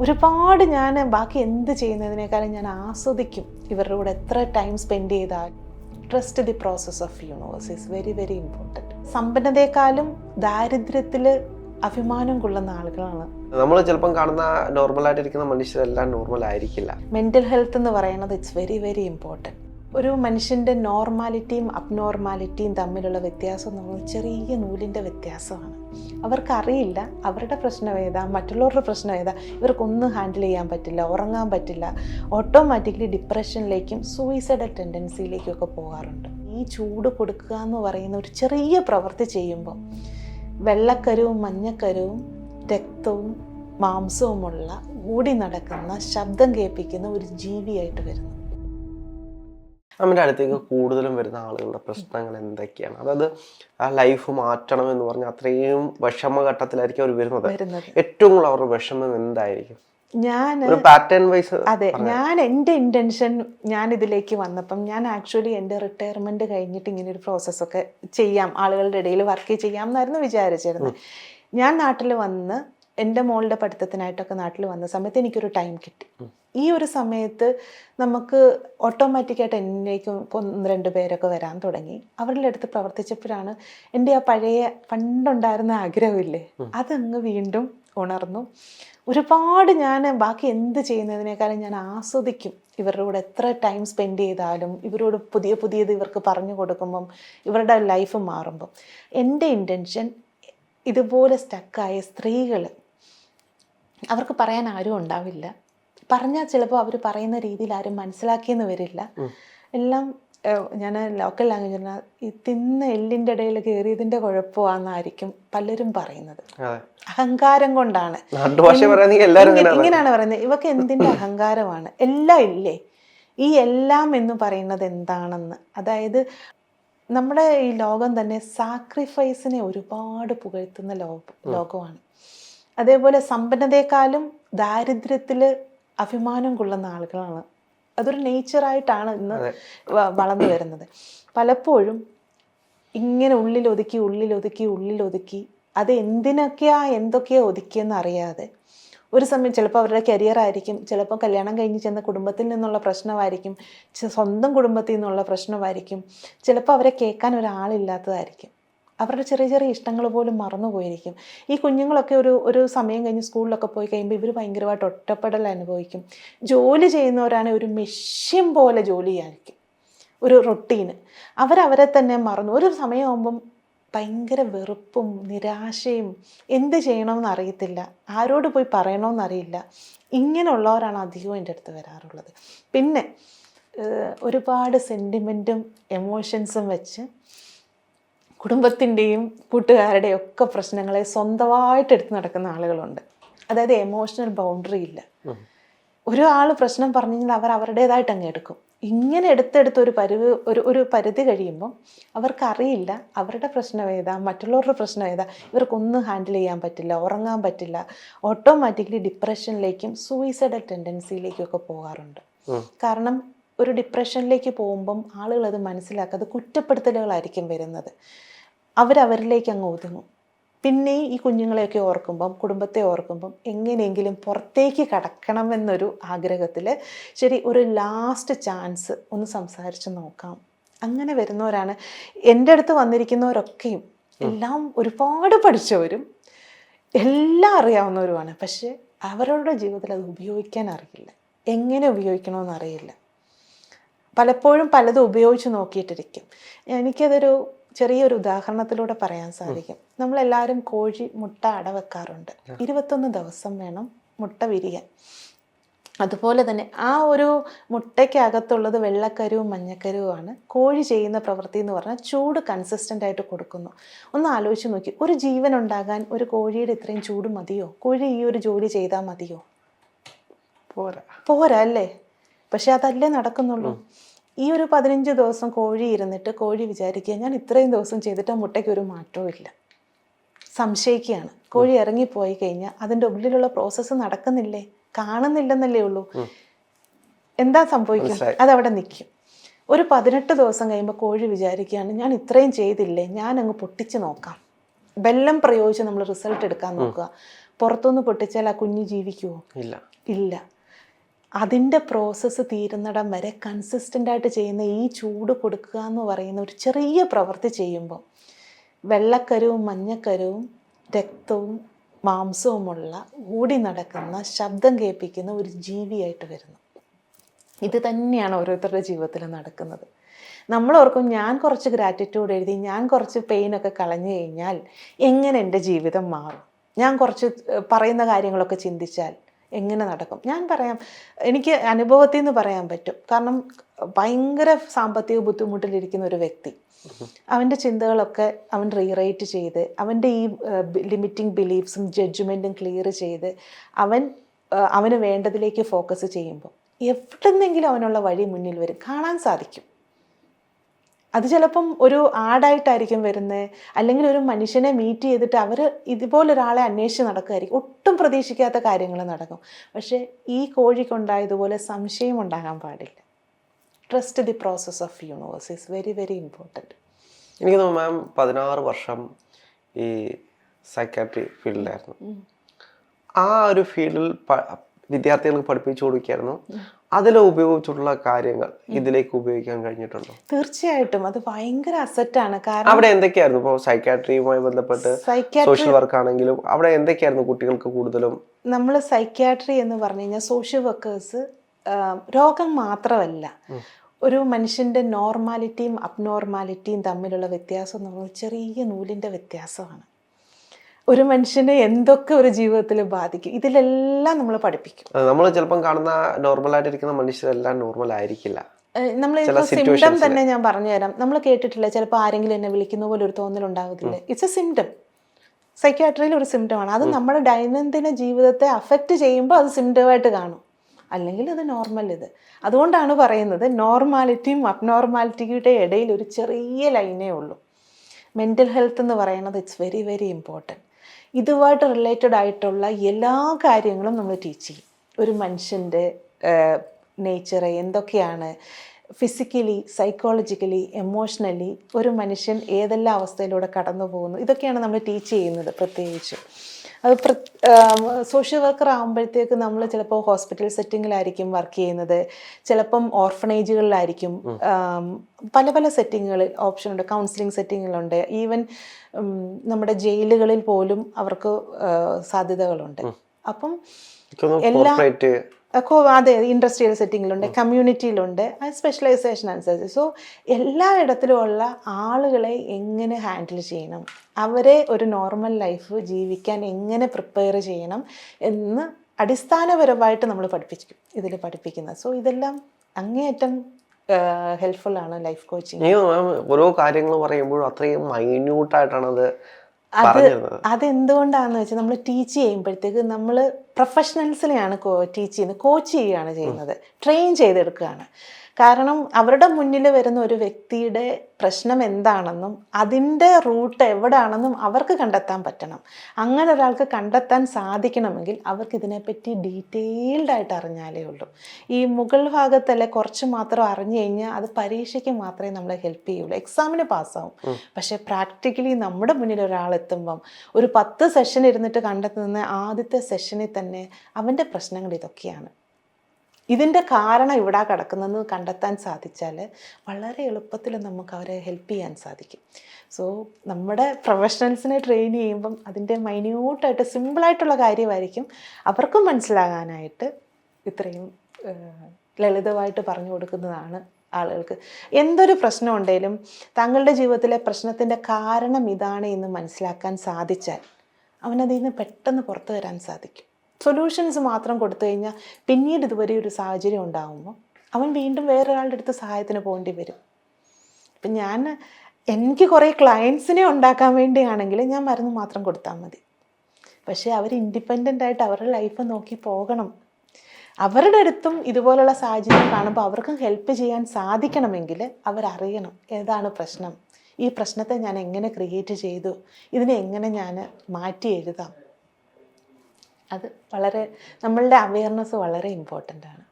ഒരുപാട് ഞാൻ ബാക്കി എന്ത് ചെയ്യുന്നതിനേക്കാളും ഞാൻ ആസ്വദിക്കും ഇവരുടെ കൂടെ എത്ര ടൈം സ്പെൻഡ് ചെയ്താൽ. Trust the process of universe is very very important സമ്പന്നതയെക്കാളും ദാരിദ്ര്യത്തിൽ അഭിമാനം കൊള്ളുന്ന ആളുകളാണ്. നമ്മൾ ചിലപ്പം കാണുന്ന നോർമൽ നോർമലായിട്ടിരിക്കുന്ന മനുഷ്യരെല്ലാം നോർമൽ ആയിരിക്കില്ല. മെന്റൽ ഹെൽത്ത് എന്ന് പറയുന്നത് ഇറ്റ്സ് വെരി വെരി ഇമ്പോർട്ടന്റ് ഒരു മനുഷ്യന്റെ നോർമാലിറ്റിയും അബ്നോർമാലിറ്റിയും തമ്മിലുള്ള വ്യത്യാസം എന്ന് ചെറിയ നൂലിന്റെ വ്യത്യാസമാണ്. അവർക്കറിയില്ല അവരുടെ പ്രശ്നം ഏതാ മറ്റുള്ളവരുടെ പ്രശ്നം ഏതാ. ഇവർക്കൊന്നും ഹാൻഡിൽ ചെയ്യാൻ പറ്റില്ല ഉറങ്ങാൻ പറ്റില്ല. ഓട്ടോമാറ്റിക്കലി ഡിപ്രഷനിലേക്കും സൂയിസൈഡൽ ടെൻഡൻസിയിലേക്കും ഒക്കെ പോകാറുണ്ട്. ഈ ചൂട് കൊടുക്കുക എന്ന് പറയുന്ന ഒരു ചെറിയ പ്രവൃത്തി ചെയ്യുമ്പോൾ വെള്ളക്കരുവും മഞ്ഞക്കരുവും രക്തവും മാംസവുമുള്ള ഓടി നടക്കുന്ന ശബ്ദം കേൾപ്പിക്കുന്ന ഒരു ജീവിയായിട്ട് വരുന്നു. നമ്മുടെ അടുത്തേക്ക് കൂടുതലും വരുന്ന ആളുകളുടെ പ്രശ്നങ്ങൾ എന്തൊക്കെയാണ്? അതായത് ആ ലൈഫ് മാറ്റണം എന്ന് പറഞ്ഞാൽ അത്രയും വിഷമഘട്ടത്തിലായിരിക്കും അവർ വരുന്നത്. ഏറ്റവും കൂടുതൽ അവരുടെ വിഷമം എന്തായിരിക്കും? ഞാൻ പാറ്റേൺ വൈസ് അതെ ഞാൻ എന്റെ ഇന്റൻഷൻ ഞാൻ ഇതിലേക്ക് വന്നപ്പം ഞാൻ ആക്ച്വലി എന്റെ റിട്ടയർമെന്റ് കഴിഞ്ഞിട്ട് ഇങ്ങനെ ഒരു പ്രോസസ്സൊക്കെ ചെയ്യാം. ആളുകളുടെ ഇടയിൽ വർക്ക് ചെയ്യാം എന്നായിരുന്നു വിചാരിച്ചിരുന്നത്. ഞാൻ നാട്ടിൽ വന്ന് എന്റെ മോളുടെ പഠിത്തത്തിനായിട്ടൊക്കെ നാട്ടിൽ വന്ന സമയത്ത് എനിക്കൊരു ടൈം കിട്ടി. ഈ ഒരു സമയത്ത് നമുക്ക് ഓട്ടോമാറ്റിക്കായിട്ട് എന്നിലേക്ക് ഇപ്പോൾ ഒന്ന് രണ്ട് പേരൊക്കെ വരാൻ തുടങ്ങി. അവരുടെ അടുത്ത് പ്രവർത്തിച്ചപ്പോഴാണ് എന്റെ ആ പഴയ പണ്ടുണ്ടായിരുന്ന ആഗ്രഹമില്ലേ? അതങ്ങ് വീണ്ടും ഉണർന്നു. ഒരുപാട് ഞാൻ ബാക്കി എന്ത് ചെയ്യുന്നതിനേക്കാളും ഞാൻ ആസ്വദിക്കും. ഇവരുടെ കൂടെ എത്ര ടൈം സ്പെൻഡ് ചെയ്താലും ഇവരോട് പുതിയ പുതിയത് ഇവർക്ക് പറഞ്ഞു കൊടുക്കുമ്പം ഇവരുടെ ലൈഫ് മാറുമ്പം. എന്റെ ഇന്റൻഷൻ ഇതുപോലെ സ്റ്റക്കായ സ്ത്രീകൾ അവർക്ക് പറയാൻ ആരും ഉണ്ടാവില്ല. പറഞ്ഞാൽ ചിലപ്പോൾ അവർ പറയുന്ന രീതിയിൽ ആരും മനസ്സിലാക്കിയെന്ന് വരില്ല. എല്ലാം ഞാൻ ലോക്കൽ ലാംഗ്വേജ് പറഞ്ഞാൽ ഈ തിന്ന എല്ലിന്റെ ഇടയിൽ കയറിയതിന്റെ കുഴപ്പമാണെന്നായിരിക്കും പലരും പറയുന്നത്. അഹങ്കാരം കൊണ്ടാണ്. ഇങ്ങനെയാണ് പറയുന്നത്. ഇവക്ക് എന്തിന്റെ അഹങ്കാരമാണ്? എല്ലാം ഇല്ലേ? ഈ എല്ലാം എന്ന് പറയുന്നത് എന്താണെന്ന്. അതായത് നമ്മുടെ ഈ ലോകം തന്നെ സാക്രിഫൈസിനെ ഒരുപാട് പുകഴ്ത്തുന്ന ലോകമാണ്. അതേപോലെ സമ്പന്നതയെക്കാളും ദാരിദ്ര്യത്തിൽ അഭിമാനം കൊള്ളുന്ന ആളുകളാണ്. അതൊരു നേച്ചറായിട്ടാണ് ഇന്ന് വളർന്നു വരുന്നത്. പലപ്പോഴും ഇങ്ങനെ ഉള്ളിലൊതുക്കി ഉള്ളിലൊതുക്കി ഉള്ളിലൊതുക്കി അത് എന്തിനൊക്കെയാ എന്തൊക്കെയാ ഒതുക്കിയെന്ന് അറിയാതെ ഒരു സമയം ചിലപ്പോൾ അവരുടെ കരിയർ ആയിരിക്കും ചിലപ്പോൾ കല്യാണം കഴിഞ്ഞ് ചെന്ന കുടുംബത്തിൽ നിന്നുള്ള പ്രശ്നമായിരിക്കും സ്വന്തം കുടുംബത്തിൽ നിന്നുള്ള പ്രശ്നമായിരിക്കും ചിലപ്പോൾ അവരെ കേൾക്കാൻ ഒരാളില്ലാത്തതായിരിക്കും. അവരുടെ ചെറിയ ചെറിയ ഇഷ്ടങ്ങൾ പോലും മറന്നുപോയിരിക്കും ഈ കുഞ്ഞുങ്ങളൊക്കെ ഒരു ഒരു സമയം കഴിഞ്ഞ് സ്കൂളിലൊക്കെ പോയി കഴിയുമ്പോൾ ഇവർ ഭയങ്കരമായിട്ട് ഒറ്റപ്പെടൽ അനുഭവിക്കും. ജോലി ചെയ്യുന്നവരാണ് ഒരു മെഷ്യൻ പോലെ ജോലി ചെയ്യാനിരിക്കും. ഒരു റൊട്ടീന്. അവരവരെ തന്നെ മറന്നു. ഒരു സമയമാകുമ്പം ഭയങ്കര വെറുപ്പും നിരാശയും എന്ത് ചെയ്യണമെന്ന് അറിയത്തില്ല. ആരോട് പോയി പറയണമെന്നറിയില്ല ഇങ്ങനെയുള്ളവരാണ് അധികവും എന്റെ അടുത്ത് വരാറുള്ളത്. പിന്നെ ഒരുപാട് സെന്റിമെന്റും എമോഷൻസും വെച്ച് കുടുംബത്തിന്റെയും കൂട്ടുകാരുടെയും ഒക്കെ പ്രശ്നങ്ങളെ സ്വന്തമായിട്ട് എടുത്ത് നടക്കുന്ന ആളുകളുണ്ട്. അതായത് എമോഷണൽ ബൗണ്ടറി ഇല്ല. ഒരാൾ പ്രശ്നം പറഞ്ഞു കഴിഞ്ഞാൽ അവർ അവരുടേതായിട്ട് അങ്ങ് എടുക്കും. ഇങ്ങനെ എടുത്തെടുത്ത് ഒരു പരിവ് ഒരു ഒരു പരിധി കഴിയുമ്പോൾ അവർക്കറിയില്ല അവരുടെ പ്രശ്നം ഏതാ മറ്റുള്ളവരുടെ പ്രശ്നം ഏതാ ഇവർക്കൊന്നും ഹാൻഡിൽ ചെയ്യാൻ പറ്റില്ല ഉറങ്ങാൻ പറ്റില്ല. ഓട്ടോമാറ്റിക്കലി ഡിപ്രഷനിലേക്കും സൂയിസൈഡൽ ടെൻഡൻസിയിലേക്കും ഒക്കെ പോകാറുണ്ട്. കാരണം ഒരു ഡിപ്രഷനിലേക്ക് പോകുമ്പം ആളുകൾ അത് മനസ്സിലാക്കാതെ കുറ്റപ്പെടുത്തലുകളായിരിക്കും വരുന്നത്. അവരവരിലേക്ക് അങ്ങ് ഒതുങ്ങും. പിന്നെ ഈ കുഞ്ഞുങ്ങളെയൊക്കെ ഓർക്കുമ്പം കുടുംബത്തെ ഓർക്കുമ്പം എങ്ങനെയെങ്കിലും പുറത്തേക്ക് കടക്കണമെന്നൊരു ആഗ്രഹത്തിൽ ശരി ഒരു ലാസ്റ്റ് ചാൻസ് ഒന്ന് സംസാരിച്ച് നോക്കാം. അങ്ങനെ വരുന്നവരാണ്. എന്റെ അടുത്ത് വന്നിരിക്കുന്നവരൊക്കെയും എല്ലാം ഒരുപാട് പഠിച്ചവരും എല്ലാം അറിയാവുന്നവരുമാണ്. പക്ഷേ അവരുടെ ജീവിതത്തിൽ അത് ഉപയോഗിക്കാൻ അറിയില്ല. എങ്ങനെ ഉപയോഗിക്കണമെന്ന് അറിയില്ല. പലപ്പോഴും പലതും ഉപയോഗിച്ച് നോക്കിയിട്ടിരിക്കും. എനിക്കതൊരു ചെറിയൊരു ഉദാഹരണത്തിലൂടെ പറയാൻ സാധിക്കും. നമ്മളെല്ലാവരും കോഴി മുട്ട അട വെക്കാറുണ്ട്. ഇരുപത്തൊന്ന് ദിവസം വേണം മുട്ട വിരിയാൻ. അതുപോലെ തന്നെ ആ ഒരു മുട്ടയ്ക്കകത്തുള്ളത് വെള്ളക്കരുവും മഞ്ഞക്കരുവുമാണ്. കോഴി ചെയ്യുന്ന പ്രവൃത്തി എന്ന് പറഞ്ഞാൽ ചൂട് കൺസിസ്റ്റന്റ് ആയിട്ട് കൊടുക്കുന്നു. ഒന്ന് ആലോചിച്ച് നോക്കി. ഒരു ജീവൻ ഉണ്ടാകാൻ ഒരു കോഴിയുടെ ഇത്രയും ചൂട് മതിയോ? കോഴി ഈ ഒരു ജോലി ചെയ്താൽ മതിയോ? പോരാ. പോരാ അല്ലേ? പക്ഷെ അതല്ലേ നടക്കുന്നുള്ളൂ. ഈ ഒരു പതിനഞ്ച് ദിവസം കോഴി ഇരുന്നിട്ട് കോഴി വിചാരിക്കുക ഞാൻ ഇത്രയും ദിവസം ചെയ്തിട്ട് ആ മുട്ടയ്ക്ക് ഒരു മാറ്റവും ഇല്ല. സംശയിക്കുകയാണ്. കോഴി ഇറങ്ങിപ്പോയി കഴിഞ്ഞാൽ അതിന്റെ ഉള്ളിലുള്ള പ്രോസസ്സ് നടക്കുന്നില്ലേ? കാണുന്നില്ലെന്നല്ലേ ഉള്ളൂ. എന്താ സംഭവിക്കും മനസ്സിലായി. അതവിടെ നിൽക്കും. ഒരു പതിനെട്ട് ദിവസം കഴിയുമ്പോൾ കോഴി വിചാരിക്കുകയാണ് ഞാൻ ഇത്രയും ചെയ്തില്ലേ? ഞാൻ അങ്ങ് പൊട്ടിച്ച് നോക്കാം. വെല്ലം പ്രയോഗിച്ച് നമ്മൾ റിസൾട്ട് എടുക്കാൻ നോക്കുക. പുറത്തുനിന്ന് പൊട്ടിച്ചാൽ ആ കുഞ്ഞ് ജീവിക്കുമോ ഇല്ല. ഇല്ല. അതിന്റെ പ്രോസസ്സ് തീരുന്നിടം വരെ കൺസിസ്റ്റന്റായിട്ട് ചെയ്യുന്ന ഈ ചൂട് കൊടുക്കുക എന്ന് പറയുന്ന ഒരു ചെറിയ പ്രവൃത്തി ചെയ്യുമ്പോൾ വെള്ളക്കരവും മഞ്ഞക്കരവും രക്തവും മാംസവുമുള്ള ഓടി നടക്കുന്ന ശബ്ദം കേൾപ്പിക്കുന്ന ഒരു ജീവിയായിട്ട് വരുന്നു. ഇത് തന്നെയാണ് ഓരോരുത്തരുടെ ജീവിതത്തിൽ നടക്കുന്നത്. നമ്മൾ ഓർക്കും ഞാൻ കുറച്ച് ഗ്രാറ്റിറ്റ്യൂഡ് എഴുതി ഞാൻ കുറച്ച് പെയിനൊക്കെ കളഞ്ഞു കഴിഞ്ഞാൽ എങ്ങനെ എന്റെ ജീവിതം മാറും? ഞാൻ കുറച്ച് പറയുന്ന കാര്യങ്ങളൊക്കെ ചിന്തിച്ചാൽ എങ്ങനെ നടക്കും? ഞാൻ പറയാം എനിക്ക് അനുഭവത്തിൽ നിന്ന് പറയാൻ പറ്റും. കാരണം ഭയങ്കര സാമ്പത്തിക ബുദ്ധിമുട്ടിലിരിക്കുന്ന ഒരു വ്യക്തി. അവന്റെ ചിന്തകളൊക്കെ അവൻ റീറൈറ്റ് ചെയ്ത് അവന്റെ ഈ ലിമിറ്റിംഗ് ബിലീഫ്സും ജഡ്ജ്മെന്റും ക്ലിയർ ചെയ്ത് അവൻ അവന് വേണ്ടതിലേക്ക് ഫോക്കസ് ചെയ്യുമ്പോൾ എവിടെന്നെങ്കിലും അവനുള്ള വഴി മുന്നിൽ വരും. കാണാൻ സാധിക്കും. അത് ചിലപ്പം ഒരു ആടായിട്ടായിരിക്കും വരുന്നത് അല്ലെങ്കിൽ ഒരു മനുഷ്യനെ മീറ്റ് ചെയ്തിട്ട് അവർ ഇതുപോലൊരാളെ അന്വേഷിച്ച് നടക്കുമായിരിക്കും ഒട്ടും പ്രതീക്ഷിക്കാത്ത കാര്യങ്ങൾ നടക്കും. പക്ഷേ ഈ കോഴിക്കുണ്ടായതുപോലെ സംശയം ഉണ്ടാകാൻ പാടില്ല. Trust the process of universe is very very important എനിക്ക് തോന്നുന്നു മാം പതിനാറ് വർഷം ഈ സൈക്കാട്രി ഫീൽഡിലായിരുന്നു ആ ഒരു ഫീൽഡിൽ വിദ്യാർത്ഥികൾക്ക് പഠിപ്പിച്ചു കൊടുക്കായിരുന്നു അതിൽ ഉപയോഗിച്ചിട്ടുള്ള കാര്യങ്ങൾ ഇതിലേക്ക് ഉപയോഗിക്കാൻ കഴിഞ്ഞിട്ടുണ്ടോ? തീർച്ചയായിട്ടും. അത് ഭയങ്കര അസറ്റാണ് കാരണം അവിടെ എന്തൊക്കെയായിരുന്നു? ഇപ്പോൾ സൈക്കാട്രിയുമായി ബന്ധപ്പെട്ട് സോഷ്യൽ വർക്ക് ആണെങ്കിലും അവിടെ എന്തൊക്കെയായിരുന്നു കുട്ടികൾക്ക് കൂടുതലും? നമ്മൾ സൈക്യാട്രി എന്ന് പറഞ്ഞു കഴിഞ്ഞാൽ സോഷ്യൽ വർക്കേഴ്സ് രോഗം മാത്രമല്ല. ഒരു മനുഷ്യന്റെ നോർമാലിറ്റിയും അബ്നോർമാലിറ്റിയും തമ്മിലുള്ള വ്യത്യാസം എന്ന് പറഞ്ഞാൽ ചെറിയ നൂലിന്റെ വ്യത്യാസമാണ്. ഒരു മനുഷ്യനെ എന്തൊക്കെ ഒരു ജീവിതത്തിൽ ബാധിക്കും? ഇതിലെല്ലാം നമ്മൾ പഠിപ്പിക്കും. നമ്മൾ ചിലപ്പം കാണുന്ന നോർമൽ നോർമലായിട്ടിരിക്കുന്ന മനുഷ്യരെല്ലാം നോർമൽ ആയിരിക്കില്ല നമ്മൾ സിംറ്റം തന്നെ ഞാൻ പറഞ്ഞു തരാം നമ്മൾ കേട്ടിട്ടില്ല ചിലപ്പോൾ ആരെങ്കിലും എന്നെ വിളിക്കുന്ന പോലെ ഒരു തോന്നൽ ഉണ്ടാകത്തില്ല ഇറ്റ്സ് എ സിംറ്റം സൈക്യാട്രിയിൽ ഒരു സിംറ്റം ആണ്. അത് നമ്മുടെ ദൈനംദിന ജീവിതത്തെ അഫക്റ്റ് ചെയ്യുമ്പോൾ അത് സിംറ്റമായിട്ട് കാണും. അല്ലെങ്കിൽ അത് നോർമൽ ഇത്. അതുകൊണ്ടാണ് പറയുന്നത് നോർമാലിറ്റിയും അബ്നോർമാലിറ്റിയുടെ ഇടയിൽ ഒരു ചെറിയ ലൈനേ ഉള്ളൂ. മെന്റൽ ഹെൽത്ത് എന്ന് പറയുന്നത് ഇറ്റ്സ് വെരി വെരി ഇമ്പോർട്ടന്റ് ഇതുമായിട്ട് റിലേറ്റഡ് ആയിട്ടുള്ള എല്ലാ കാര്യങ്ങളും നമ്മൾ ടീച്ച് ചെയ്യും. ഒരു മനുഷ്യന്റെ നേച്ചർ എന്തൊക്കെയാണ് ഫിസിക്കലി സൈക്കോളജിക്കലി എമോഷണലി ഒരു മനുഷ്യൻ ഏതെല്ലാം അവസ്ഥയിലൂടെ കടന്നു പോകുന്നു ഇതൊക്കെയാണ് നമ്മൾ ടീച്ച് ചെയ്യുന്നത് പ്രത്യേകിച്ച്. അത് സോഷ്യൽ വർക്കർ ആകുമ്പോഴത്തേക്ക് നമ്മൾ ചിലപ്പോൾ ഹോസ്പിറ്റൽ സെറ്റിങ്ങിലായിരിക്കും വർക്ക് ചെയ്യുന്നത്. ചിലപ്പം ഓർഫനേജുകളിലായിരിക്കും പല പല സെറ്റിങ്ങുകളിൽ ഓപ്ഷൻ ഉണ്ട്. കൗൺസിലിംഗ് സെറ്റിങ്ങുകളുണ്ട് ഈവൻ നമ്മുടെ ജയിലുകളിൽ പോലും അവർക്ക് സാധ്യതകളുണ്ട്. അപ്പം കോ- അതെ ഇൻഡസ്ട്രിയൽ സെറ്റിങ്ങിലുണ്ട് കമ്മ്യൂണിറ്റിയിലുണ്ട് സ്പെഷ്യലൈസേഷൻ അനുസരിച്ച്. സോ എല്ലായിടത്തിലുമുള്ള ആളുകളെ എങ്ങനെ ഹാൻഡിൽ ചെയ്യണം? അവരെ ഒരു നോർമൽ ലൈഫ് ജീവിക്കാൻ എങ്ങനെ പ്രിപ്പയർ ചെയ്യണം എന്ന് അടിസ്ഥാനപരമായിട്ട് നമ്മൾ പഠിപ്പിക്കും ഇതിൽ പഠിപ്പിക്കുന്നത്. സോ ഇതെല്ലാം അങ്ങേയറ്റം ഹെൽപ്ഫുൾ ആണ് ലൈഫ് കോച്ചിങ് ഓരോ കാര്യങ്ങൾ പറയുമ്പോഴും അത്രയും മൈന്യൂട്ടായിട്ടാണ് അത് അത് അതെന്തുകൊണ്ടാണെന്ന് വെച്ചാൽ നമ്മൾ ടീച്ച് ചെയ്യുമ്പോഴത്തേക്ക് നമ്മൾ പ്രൊഫഷണൽസിനെയാണ് കോ ടീച്ച് ചെയ്യുന്നത് കോച്ച് ചെയ്യുകയാണ് ചെയ്യുന്നത്. ട്രെയിൻ ചെയ്തെടുക്കുകയാണ്. കാരണം അവരുടെ മുന്നിൽ വരുന്ന ഒരു വ്യക്തിയുടെ പ്രശ്നം എന്താണെന്നും അതിന്റെ റൂട്ട് എവിടെയാണെന്നും അവർക്ക് കണ്ടെത്താൻ പറ്റണം. അങ്ങനെ ഒരാൾക്ക് കണ്ടെത്താൻ സാധിക്കണമെങ്കിൽ അവർക്ക് ഇതിനെപ്പറ്റി ഡീറ്റെയിൽഡ് ആയിട്ട് അറിഞ്ഞാലേ ഉള്ളൂ. ഈ മുകൾ ഭാഗത്തല്ലേ കുറച്ച് മാത്രം അറിഞ്ഞു കഴിഞ്ഞാൽ അത് പരീക്ഷയ്ക്ക് മാത്രമേ നമ്മളെ ഹെൽപ്പ് ചെയ്യുള്ളൂ. എക്സാമിന് പാസ്സാവും. പക്ഷേ പ്രാക്ടിക്കലി നമ്മുടെ മുന്നിൽ ഒരാൾ എത്തുമ്പം ഒരു പത്ത് സെഷൻ ഇരുന്നിട്ട് കണ്ടെത്തുന്ന ആദ്യത്തെ സെഷനിൽ തന്നെ അവന്റെ പ്രശ്നങ്ങൾ ഇതൊക്കെയാണ്. ഇതിന്റെ കാരണം ഇവിടെ കിടക്കുന്നതെന്ന് കണ്ടെത്താൻ സാധിച്ചാൽ വളരെ എളുപ്പത്തിൽ നമുക്ക് അവരെ ഹെൽപ്പ് ചെയ്യാൻ സാധിക്കും. സോ നമ്മുടെ പ്രൊഫഷണൽസിനെ ട്രെയിൻ ചെയ്യുമ്പം അതിന്റെ മൈന്യൂട്ടായിട്ട് സിമ്പിളായിട്ടുള്ള കാര്യമായിരിക്കും അവർക്കും മനസ്സിലാകാനായിട്ട് ഇത്രയും ലളിതമായിട്ട് പറഞ്ഞു കൊടുക്കുന്നതാണ് ആളുകൾക്ക്. എന്തൊരു പ്രശ്നം ഉണ്ടെങ്കിലും താങ്കളുടെ ജീവിതത്തിലെ പ്രശ്നത്തിന്റെ കാരണം ഇതാണ് എന്ന് മനസ്സിലാക്കാൻ സാധിച്ചാൽ അവനതിൽ നിന്ന് പെട്ടെന്ന് പുറത്തു വരാൻ സാധിക്കും. സൊല്യൂഷൻസ് മാത്രം കൊടുത്തു കഴിഞ്ഞാൽ പിന്നീട് ഇതുവരെ ഒരു സാഹചര്യം ഉണ്ടാകുമ്പോൾ അവൻ വീണ്ടും വേറൊരാളുടെ അടുത്ത് സഹായത്തിന് പോകേണ്ടി വരും. ഇപ്പം ഞാൻ എനിക്ക് കുറേ ക്ലയൻസിനെ ഉണ്ടാക്കാൻ വേണ്ടിയാണെങ്കിൽ ഞാൻ മരുന്ന് മാത്രം കൊടുത്താൽ മതി. പക്ഷേ അവർ ഇൻഡിപെൻഡന്റ് ആയിട്ട് അവരുടെ ലൈഫ് നോക്കി പോകണം. അവരുടെ അടുത്തും ഇതുപോലുള്ള സാഹചര്യം കാണുമ്പോൾ അവർക്കും ഹെൽപ്പ് ചെയ്യാൻ സാധിക്കണമെങ്കിൽ അവരറിയണം ഏതാണ് പ്രശ്നം. ഈ പ്രശ്നത്തെ ഞാൻ എങ്ങനെ ക്രിയേറ്റ് ചെയ്തു? ഇതിനെ എങ്ങനെ ഞാൻ മാറ്റി എഴുതാം? അത് വളരെ നമ്മളുടെ അവയർനെസ് വളരെ ഇമ്പോർട്ടന്റ് ആണ്.